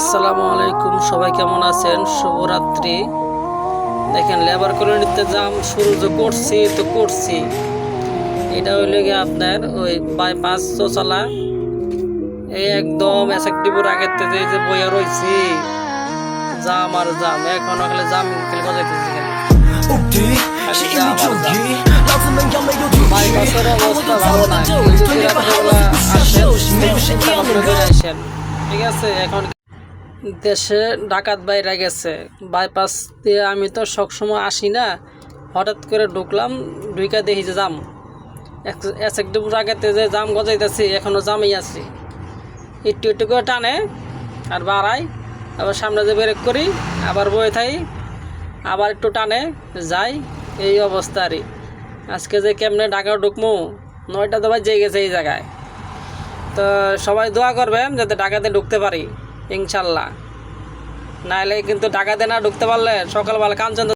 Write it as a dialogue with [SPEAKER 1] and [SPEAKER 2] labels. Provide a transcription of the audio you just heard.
[SPEAKER 1] আসসালামু আলাইকুম সবাই কেমন আছেন শুভরাত্রি দেখেন লেবার কলোনিতে জাম শুরু যে করছি তো করছি এটা হইল গিয়ে আপনার ওই বাইপাস চলা এই একদম এস এসেকটিপুর আগের থেকে যে বইয়া রয়েছি জাম আর জাম এখন ওখানে জাম খেলে বাজাইতেছি ঠিক আছে এখন দেশে ডাকাত বাইরে গেছে। বাইপাস দিয়ে আমি তো সবসময় আসি না। হঠাৎ করে ঢুকলাম, ঢুইকা দেখি যে জাম। এক এক দুপুর আগেতে যে জাম গজাইতেছি এখনও জামেই আছি। একটু একটু করে টানে, আর বাড়াই, আবার সামনে যে ব্রেক করি, আবার বয়ে থাই, আবার একটু টানে, যাই, এই অবস্থা আরই আজকে যে কেমনে ঢাকা ঢুকমু, নয়টা তো বাজে গেছে এই জায়গায়। তো সবাই দোয়া করবেন যাতে ঢাকাতে ঢুকতে পারি। ইনশাল্লাহ। নাহলে কিন্তু ঢাকাতে না ঢুকতে পারলে সকালবেলা কাঞ্চন